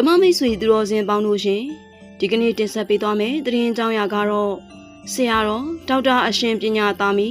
ဓမ္မမိတ်ဆွေသူတော်စင်ပေါင်းတို့ရှင်ဒီကနေ့တင်ဆက်ပေးသွားမယ်သတင်းအကြောင်းအရာကတော့ဆရာတော်ဒေါက်တာအရှင်ပညာသားမီ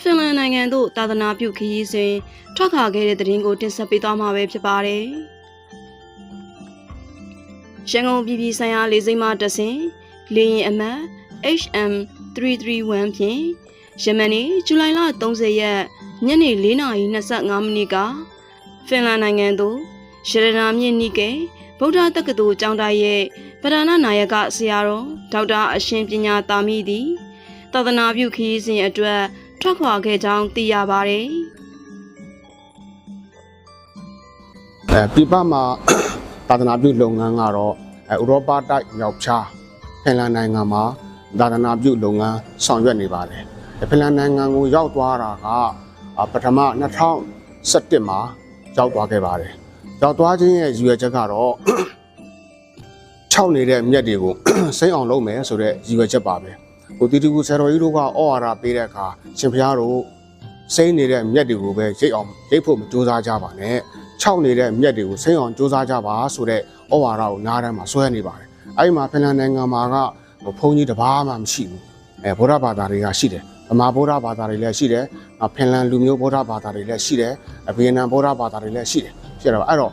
ဖင်လန်နိုင်ငံသို့သာသနာပြုခရီးစဉ်ထွက်ခွာခဲ့တဲ့သတင်းကိုတင်ဆက်ပေးသွားမှာပဲဖြစ်ပါတယ်ရန်ကုန်ပြည်ပြည်ဆိုင်ရာလေဆိပ်မှတဆင်လေယာဉ်အမှတ် HM 331ဖြင့်ယမန်နေ့ဇူလိုင်လ30ရက်ညနေ4:25မိနစ်ကဖင်လန်နိုင်ငံသို့ရတနာမြင့်နိကေ ဗုဒ္ဓတက္ကသိုလ်ကျောင်းသားရဲ့ပဓာနာနာယကဆရာတော်ဒေါက်တာအရှင်ပညာတာမိသည်သာသနာပြုခရီးစဉ်အတွက်ထွက်ခွာခဲ့ကြောင်းသိရပါတယ်အဲပြပမှာသာသနာပြုလုပ်ငန်းကတော့အဲဥရောပတိုက်မြောက်ခြားဖင်လန်နိုင်ငံမှာသာသနာပြုလုပ်ငန်းဆောင်ရွက်နေပါတယ်အဲဖင်လန်နိုင်ငံကိုရောက်သွားတာကအာပထမ2017မှာရောက်သွားခဲ့ပါတယ် ရောက်သွားခြင်းရဲ့ရည်ရွယ်ချက်ကတော့ခြောက်နေတဲ့မြက်တွေကိုစိမ့်အောင်လုပ်မယ်ဆိုတဲ့ရည်ရွယ်ချက်ပါပဲဟိုတီတီကူဆယ်တော်ကြီးတို့ကဩဝါဒပေးတဲ့အခါရှင်ဖျားတို့စိမ့်နေတဲ့မြက်တွေကိုပဲရိတ်အောင်ရိတ်ဖို့မကြိုးစားကြပါနဲ့ခြောက်နေတဲ့မြက်တွေကိုစိမ့်အောင်စူးစမ်းကြပါဆိုတဲ့ဩဝါဒကိုနားထဲမှာဆွဲနေပါတယ်။အဲဒီမှာဖင်လန်နိုင်ငံမှာကဟိုဘုန်းကြီးတစ်ပါးမှမရှိဘူး။အဲဗုဒ္ဓဘာသာတွေကရှိတယ်။ဗမာဗုဒ္ဓဘာသာတွေလည်းရှိတယ်။နောက်ဖင်လန်လူမျိုးဗုဒ္ဓဘာသာတွေလည်းရှိတယ်။ဗီယက်နမ်ဗုဒ္ဓဘာသာတွေလည်းရှိတယ်။ ဖြစ်တော့အဲ့တော့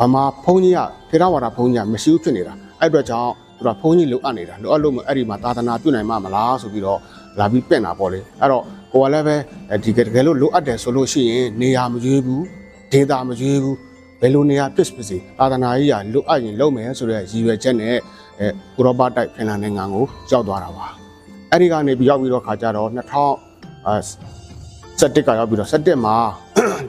ဗမာဘုန်းကြီးကထေရဝါဒဘုန်းကြီးကမရှိဘူးဖြစ်နေတာ။အဲ့အတွက်ကြောင့်သူကဘုန်းကြီးလိုအပ်နေတာလိုအပ်လို့မအဲ့ဒီမှာသာသနာပြုနိုင်မှာမလားဆိုပြီးတော့လာပြီးပြင်တာပေါ့လေ။အဲ့တော့ကိုကလည်းပဲဒီတကယ်လို့လိုအပ်တယ်ဆိုလို့ရှိရင်နေရာမရွေးဘူး။ဒေတာမရွေးဘူးဘယ်လိုနေရာဖြစ်ဖြစ်စီအာသနာကြီးကလွတ်အပ်ရင်လုပ်မယ်ဆိုတဲ့ရည်ရွယ်ချက်နဲ့အဲဥရောပတိုက်ဖင်လန်နိုင်ငံကိုရောက်သွားတာပါအဲ့ဒီကနေပြီးရောက်ပြီးတော့ခါကြတော့ 2017ကရောက်ပြီးတော့17မှာ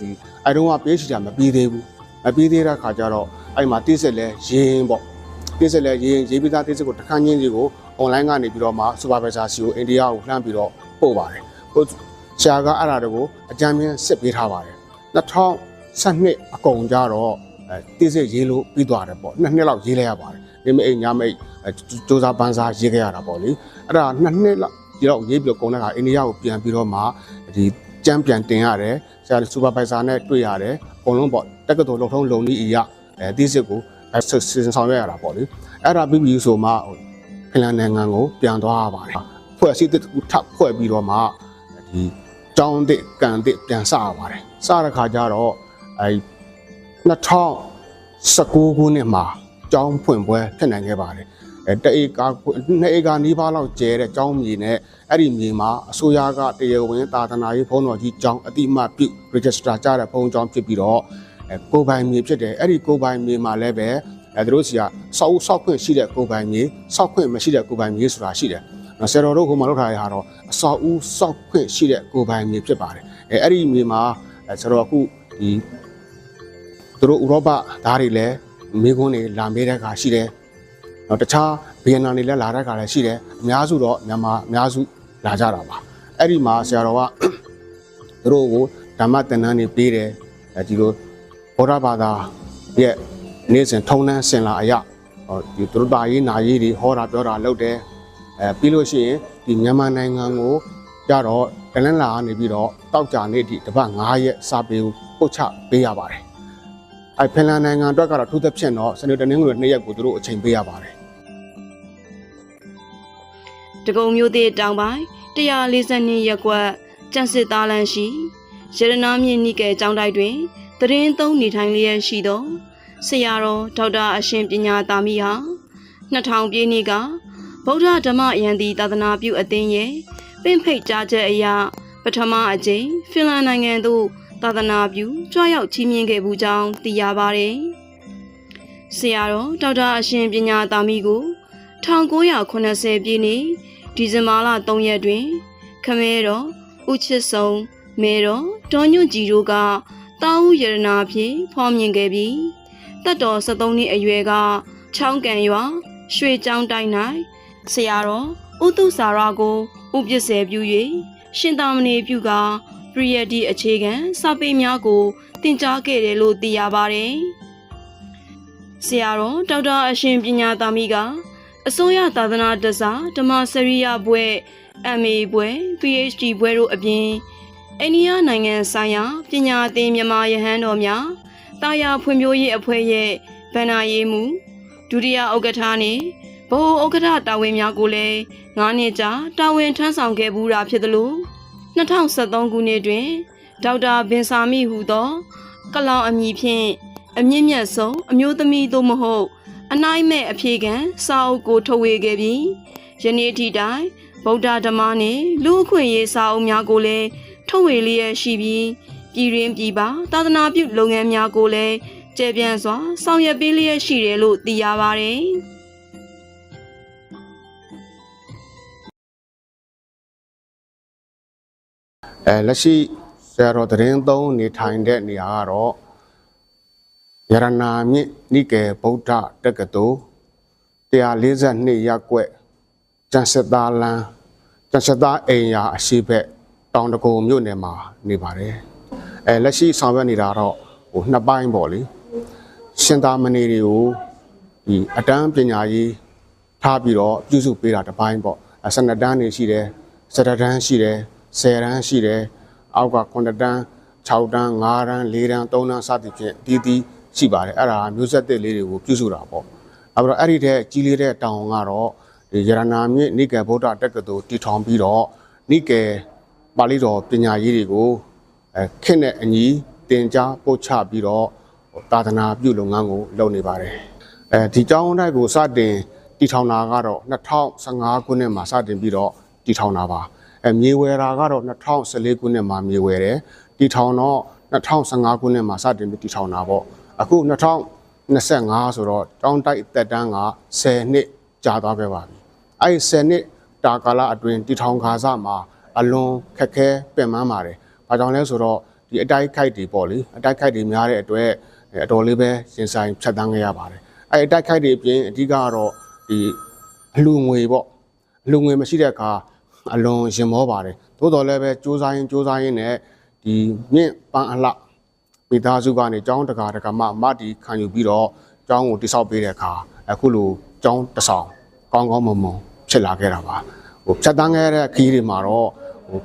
ဒီအဲတုန်းကပေးချီတာမပြီးသေးဘူးမပြီးသေးတဲ့ခါကြတော့အဲ့မှာတိစစ်လဲရင်းပေါ့တိစစ်လဲရင်းရေးပြီးသားတိစစ်ကိုတခန်းချင်းစီကို online ကနေပြီးတော့မှ supervisor စီကိုအိန္ဒိယကိုလှမ်းပြီးတော့ပို့ပါတယ်ဟိုဆရာကအဲ့ဒါတွေကိုအကြမ်းမြင်စစ်ပေးထားပါတယ်2012အကုန်ကြတော့အဲတိစစ်ရေးလို့ပြီးသွားတယ်ပေါ့နှစ်နှစ်လောက်ရေးလိုက်ရပါတယ်နေမအိမ်ညမအိမ်အဲစူးစမ်းပန်းစားရေးခဲ့ရတာပေါ့လေအဲ့ဒါနှစ်နှစ်လောက်ဒီတော့ရေးပြီးတော့ကုန်တဲ့အခါအိန္ဒိယကိုပြန်ပြီးတော့မှဒီ ကြမ်းပြန်တင်ရတယ်ဆရာစူပါဗိုက်ဆာနဲ့တွေ့ရတယ်အကုန်လုံးပေါ့တက္ကသိုလ်လုံထုံးလုံနည်းအရာအဲတိစစ်ကိုအဲစစ်စစ်ဆောင်ရွက်ရတာပေါ့လေအဲ့ဒါပြီးပြီဆိုမှဟိုဖင်လန်နိုင်ငံကိုပြန်သွားရပါတယ်ဖွဲ့စည်းတစ်ခုထပ်ဖွဲ့ပြီးတော့မှဒီကျောင်းတစ်ကန်တစ်ပြန်စရပါတယ်စတဲ့ခါကျတော့အဲ2019ခုနှစ်မှာကျောင်းဖွင့်ပွဲဖြစ်နိုင်ခဲ့ပါတယ် အဲတအေကာနှစ်အေကာနီးပါးလောက်ကျဲတဲ့ကျောင်းမြေနဲ့အဲ့ဒီမြေမှာအစိုးရကတရားဝင်သာသနာရေးဘုန်းတော်ကြီးကျောင်းအတိအမပြု register ကြတဲ့ဘုန်းကျောင်းဖြစ်ပြီးတော့အဲကိုယ်ပိုင်မြေဖြစ်တယ်အဲ့ဒီကိုယ်ပိုင်မြေမှာလည်းပဲအဲသူတို့စီကစောက်စောက်ခွင့်ရှိတဲ့ကိုယ်ပိုင်မြေစောက်ခွင့်မရှိတဲ့ကိုယ်ပိုင်မြေဆိုတာရှိတယ်နော်ဆရာတော်တို့ကမှလောက်ထားရတာတော့အစောက်ဦးစောက်ခွင့်ရှိတဲ့ကိုယ်ပိုင်မြေဖြစ်ပါတယ်အဲအဲ့ဒီမြေမှာအဲဆရာတော်အခုဒီသူတို့ဥရောပသားတွေလည်းမိကွန်းတွေလာမေးတဲ့အခါရှိတယ် နော်တခြားဗီယက်နမ်တွေလည်းလာတဲ့အခါလည်းရှိတယ်အများစုတော့မြန်မာအများစုလာကြတာပါအဲ့ဒီမှာဆရာတော်ကသူတို့ကိုဓမ္မသင်တန်းတွေပေးတယ်အဲဒီလိုဘောဓဘာသာရဲ့နေ့စဉ်ထုံနှန်းစင်လာအရာဟောဒီသူတို့တာရေးနာရေးတွေဟောတာပြောတာလုပ်တယ်အဲပြီးလို့ရှိရင်ဒီမြန်မာနိုင်ငံကိုကြတော့တလန်းလာကနေပြီးတော့တောက်ကြနေ့ဒီတပတ်9ရက်စာပေကိုပို့ချပေးရပါတယ်အဲဖင်လန်နိုင်ငံအတွက်ကတော့ထူးသဖြင့်တော့စနေတနင်္ဂနွေနေ့ရက်ကိုသူတို့အချိန်ပေးရပါတယ် တကုံမျိုးသေးတောင်ပိုင်း142ရပ်ကွက်ကျန့်စစ်သားလမ်းရှိရတနာမြင့်နိကေကျောင်းတိုက်တွင်တရင်သုံးနေထိုင်လျက်ရှိသောဆရာတော်ဒေါက်တာအရှင်ပညာတာမိဟာ2000ပြည့်နှစ်ကဗုဒ္ဓဓမ္မယန္တိသာသနာပြုအသင်းရဲ့ပင့်ဖိတ်ကြားချက်အရပထမအကြိမ်ဖင်လန်နိုင်ငံသို့သာသနာပြုကြွားရောက်ချီးမြှင့်ခဲ့မှုကြောင်းသိရပါတယ်ဆရာတော်ဒေါက်တာအရှင်ပညာတာမိကို1980ပြည့်နှစ် ဒီဇင်ဘာလ3ရက်တွင် ခမဲတော်ဦးချစ်စုံမေတော်ဒေါ်ညွန့်ကြည်တို့ကတာဦးရတနာဖြင့်ဖော်မြင်ခဲ့ပြီးတက်တော်73နှစ်အရွယ်ကချောင်းကန်ရွာရွှေကျောင်းတိုင်း၌ဆရာတော်ဥတုစာရကိုဥပစ္စေပြု၍ရှင်သာမဏေပြုကပရိယတိအခြေခံစာပေများကိုသင်ကြားခဲ့တယ်လို့သိရပါတယ်ဆရာတော်ဒေါက်တာအရှင်ပညာသာမိက အစိုးရသာသနာတစားဓမ္မစရိယဘွဲ့ MA ဘွဲ့ PhD ဘွဲ့တို့အပြင်အိန္ဒိယနိုင်ငံဆိုင်ရာပညာသင်မြန်မာယဟန်တော်များတာယာဖွံ့ဖြိုးရေးအဖွဲ့ရဲ့ဗန္နာရေးမှုဒုတိယဥက္ကဋ္ဌနဲ့ဗဟိုဥက္ကဋ္ဌတာဝန်များကိုလည်း9နှစ်ကြာတာဝန်ထမ်းဆောင်ခဲ့ဘူးတာဖြစ်သလို2013ခုနှစ်တွင်ဒေါက်တာဘင်ဆာမီဟူသော ကလောင်အမည်ဖြင့်အမြင့်မြတ်ဆုံးအမျိုးသမီးသို့မဟုတ် အနိုင်မဲ့အဖြေခံစာအုပ်ကိုထုတ်ဝေခဲ့ပြီးယနေ့ထိတိုင်ဗုဒ္ဓဓမ္မနှင့်လူအခွင့်ရေးစာအုပ်များကိုလည်းထုတ်ဝေလျက်ရှိပြီးပြည်ရင်းပြည်ပသာသနာပြုလုပ်ငန်းများကိုလည်းကျေပြန့်စွာဆောင်ရွက်ပေးလျက်ရှိတယ်လို့သိရပါတယ်။အဲလက်ရှိဆရာတော်တရင်သုံးနေထိုင်တဲ့နေရာကတော့ ရတနာမြင့်နိကေဗုဒ္ဓတက္ကသိုလ်142ရပ်ကွက်ကျန်စစ်သားလမ်းကျန်စစ်သားအိမ်ယာအရှိဘက်တောင်တကုံမြို့နယ်မှာနေပါတယ်အဲလက်ရှိဆောင်ရွက်နေတာတော့ဟိုနှစ်ပိုင်းပေါ့လေရှင်သာမဏေတွေကိုဒီအတန်းပညာရေးထားပြီးတော့ပြုစုပေးတာတစ်ပိုင်းပေါ့အဲ12တန်းနေရှိတယ်17တန်းရှိတယ်10တန်းရှိတယ်အောက်က9တန်း6တန်း5တန်း4တန်း3တန်းစသဖြင့်ဒီဒီ ရှိပါတယ်အဲ့ဒါမျိုးဆက်သစ်လေးတွေကိုပြုစုတာပေါ့အဲ့တော့အဲ့ဒီတဲ့ကြီးလေးတဲ့တောင်ကတော့ဒီရတနာမြင့်နိကေဗုဒ္ဓတက္ကသိုလ်တည်ထောင်ပြီးတော့နိကေပါဠိတော်ပညာရေးတွေကိုအဲခင့်တဲ့အညီတင် जा ပို့ချပြီးတော့သာသနာပြုလုပ်ငန်းကိုလုပ်နေပါတယ်အဲဒီကျောင်းတိုက်ကိုစတင်တည်ထောင်တာကတော့2015ခုနှစ်မှာစတင်ပြီးတော့တည်ထောင်တာပါအဲမြေဝယ်တာကတော့2014ခုနှစ်မှာမြေဝယ်တယ်တည်ထောင်တော့2015ခုနှစ်မှာစတင်ပြီးတည်ထောင်တာပေါ့ အခု2025ဆိုတော့ကျောင်းတိုက်အသက်တန်းက10နှစ်ကြာသွားခဲ့ပါပြီအဲဒီ10နှစ်တာကာလအတွင်းတည်ထောင်ခါစမှာအလွန်ခက်ခဲပင်ပန်းပါတယ်ဘာကြောင့်လဲဆိုတော့ဒီအတိုက်ခိုက်တွေပေါ့လေအတိုက်ခိုက်တွေများတဲ့အတွက်အဲအတော်လေးပဲရင်ဆိုင်ဖြတ်တန်းခဲ့ရပါတယ်အဲအတိုက်ခိုက်တွေအပြင်အဓိကတော့ဒီအလှငွေပေါ့အလှငွေမရှိတဲ့အခါအလွန်ရင်မောပါတယ်သို့တော်လည်းပဲစူးစမ်းရင်စူးစမ်းရင်လည်းဒီမြင့်ပန်းအလှ မိသားစုကနေကျောင်းတကာတကာမှမတီခံယူပြီးတော့ကျောင်းကိုတိဆောက်ပေးတဲ့အခါအခုလိုကျောင်းတဆောင်ကောင်းကောင်းမွန်မွန်ဖြစ်လာခဲ့တာပါဟိုဖြတ်တန်းခဲ့တဲ့ခီးတွေမှာတော့ဟို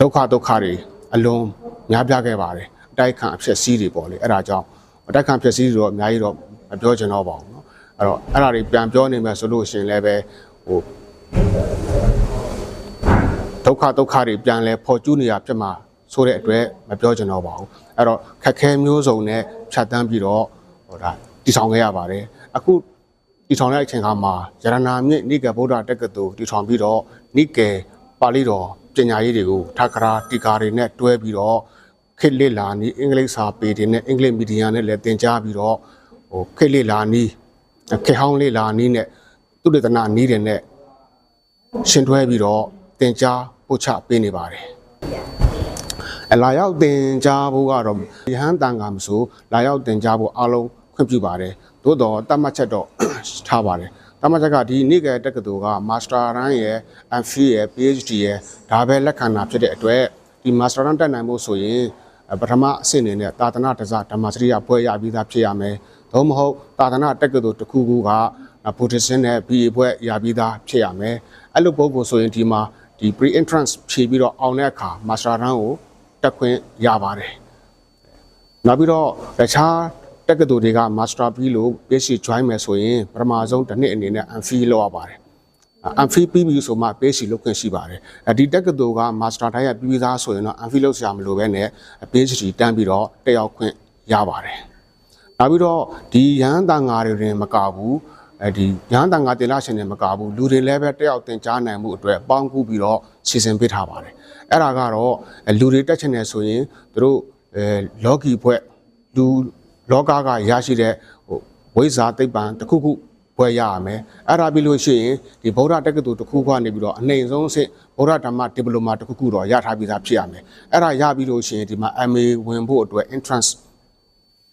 ဒုက္ခဒုက္ခတွေအလွန်များပြားခဲ့ပါတယ်အတိုက်ခံအဖြစ်စီးတွေပေါ့လေအဲ့ဒါကြောင့်အတိုက်ခံဖြစ်စီးတွေတော့အများကြီးတော့မပြောချင်တော့ပါဘူးเนาะအဲ့တော့အဲ့ဒါတွေပြန်ပြောနေမယ်ဆိုလို့ရှင်လည်းပဲဟိုဒုက္ခဒုက္ခတွေပြန်လဲပေါ်ကျူးနေရဖြစ်မှာ ဆိုတဲ့အတွက်မပြောချင်တော့ပါဘူးအဲ့တော့ခက်ခဲမျိုးစုံနဲ့ဖြတ်တန်းပြီးတော့ဟိုဒါတည်ဆောင်ခဲ့ရပါတယ်အခုတည်ဆောင်တဲ့အချိန်ခါမှာရတနာမြင့်နိကေဗုဒ္ဓတက္ကသိုလ်တည်ဆောင်ပြီးတော့နိကေပါဠိတော်ပညာရေးတွေကိုထာကရာတီကာတွေနဲ့တွဲပြီးတော့ခေတ်လစ်လာနီးအင်္ဂလိပ်စာပေတွေနဲ့အင်္ဂလိပ်မီဒီယာနဲ့လည်းသင်ကြားပြီးတော့ဟိုခေတ်လစ်လာနီးခေတ်ဟောင်းလစ်လာနီးနဲ့သူတေသနာနီးတွေနဲ့ရှင်တွဲပြီးတော့သင်ကြားပို့ချပေးနေပါတယ်အ လာရောက်တင်ကြားဖို့ကတော့ရဟန်းတန်ကမဆိုလာရောက်တင်ကြားဖို့အားလုံးခွင့်ပြုပါတယ်သို့တော့တတ်မှတ်ချက်တော့ထားပါတယ်တတ်မှတ်ချက်ကဒီနေ့ကတက္ကသိုလ်ကမာစတာရန်ရဲ့ MPhil ရဲ့ PhD ရဲ့ဒါပဲလက်ခံတာဖြစ်တဲ့အတွက်ဒီမာစတာရန်တက်နိုင်ဖို့ဆိုရင်ပထမအဆင့်အနေနဲ့တာသနာတစားဓမ္မစရိယဘွဲရပြီးသားဖြစ်ရမယ်သို့မဟုတ်တာသနာတက္ကသိုလ်တစ်ခုခုကဗုဒ္ဓဆင်းနဲ့ BA ဘွဲရပြီးသားဖြစ်ရမယ်အဲ့လိုပုံကိုဆိုရင်ဒီမှာဒီ pre entrance ဖြည့်ပြီးတော့အောင်တဲ့အခါ master run ကို တက်ခွင့်ရပါတယ်နောက်ပြီးတော့တခြားတက္ကသိုလ်တွေက master ပြီးလို့ PhD join မယ်ဆိုရင်ပထမဆုံးတစ်နှစ်အနေနဲ့ MPhil လောက်ရပါတယ် MPhil ပြီးပြီဆိုမှ PhD လုပ်ခွင့်ရှိပါတယ်အဲဒီတက္ကသိုလ်က master တိုင်းရပြီးပြီးသားဆိုရင်တော့ MPhil လုပ်စရာမလိုဘဲနဲ့ PhD တန်းပြီးတော့တက်ရောက်ခွင့်ရပါတယ်နောက်ပြီးတော့ဒီရဟန်းတန်ဃာတွေရင်မကဘူးအဲဒီရဟန်းတန်ဃာတင်လာရှင်တွေမကဘူးလူတွေလည်းပဲတက်ရောက်တင်ကြားနိုင်မှုအတွက်ပေါင်းကူးပြီးတော့စီစဉ်ပေးထားပါတယ် အဲ့ဒါကတော့လူတွေတက်ချင်တယ်ဆိုရင်သူတို့အဲလော်ဂီဘွဲ့လူလောကကရရှိတဲ့ဟိုဝိဇ္ဇာသိပ္ပံတစ်ခုခုဘွဲရရမယ်အဲ့ဒါပြီးလို့ရှိရင်ဒီဗုဒ္ဓတက္ကသိုလ်တစ်ခုကနေပြီးတော့အနှိမ်ဆုံးအဆင့်ဗုဒ္ဓဓမ္မဒီပလိုမာတစ်ခုခုတော့ရထားပြီးသားဖြစ်ရမယ်အဲ့ဒါရပြီးလို့ရှိရင်ဒီမှာ MA ဝင်ဖို့အတွက် entrance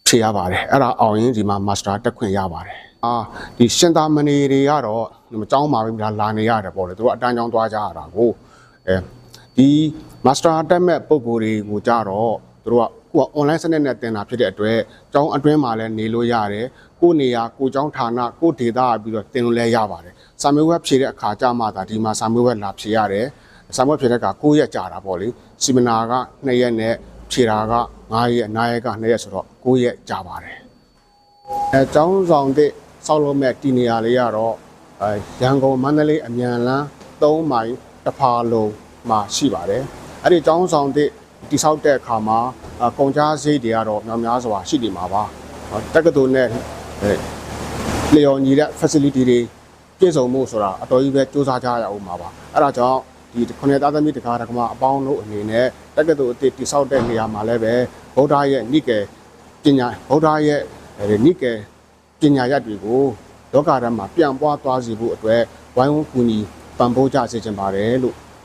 ဖြေရပါတယ်အဲ့ဒါအောင်ရင်ဒီမှာ master တက်ခွင့်ရပါတယ်အာဒီရှင်သာမဏေတွေကတော့ဒီမှာကျောင်းမှာပဲလာနေရတယ်ပေါ့လေသူတို့အတန်းကျောင်းသွားကြရတာကိုအဲ ဒီ master တက်မဲ့ပုံကိုယ်တွေကိုကြတော့သူတို့ကကိုက online စနစ်နဲ့တင်တာဖြစ်တဲ့အတွက်ကျောင်းအတွင်းမှာလည်းနေလို့ရတယ်ကိုနေရာကိုကျောင်းဌာနကိုဒေတာပြီးတော့တင်လို့လည်းရပါတယ်စာမေးပွဲဖြေတဲ့အခါကြမှာဒါဒီမှာစာမေးပွဲလာဖြေရတယ်စာမေးပွဲဖြေတဲ့အခါ9ရက်ကြာတာပေါ့လေစီမနာက2ရက်နဲ့ဖြေတာက9ရက်နာရက်က2ရက်ဆိုတော့9ရက်ကြာပါတယ်အဲကျောင်းဆောင်တဲ့ဆောက်လုပ်မဲ့ဒီနေရာလေးကတော့အဲရန်ကုန်မန္တလေးအမြန်လမ်း3မိုင်တစ်ဖာလုံး မှာရှိပါတယ်အဲ့ဒီကျောင်းဆောင်တဲ့တိဆောက်တဲ့အခါမှာအကုန်ကြားဈေးတွေကတော့များများစွာရှိနေမှာပါဟောတက္ကသိုလ်နဲ့အဲလျော်ညီတဲ့ facility တွေပြည့်စုံမှုဆိုတာအတော်ကြီးပဲစူးစမ်းကြရအောင်ပါပါအဲ့ဒါကြောင့်ဒီခုနှစ်သားသမီးတကားတကမအပေါင်းတို့အနေနဲ့တက္ကသိုလ်အသစ်တိဆောက်တဲ့နေရာမှာလည်းပဲဗုဒ္ဓရဲ့နိကေပညာဗုဒ္ဓရဲ့အဲနိကေပညာရပ်တွေကိုလောကဓာတ်မှာပြန်ပွားသွားစေဖို့အတွက်ဝိုင်းဝန်းကူညီပံ့ပိုးကြစေချင်ပါတယ်လို့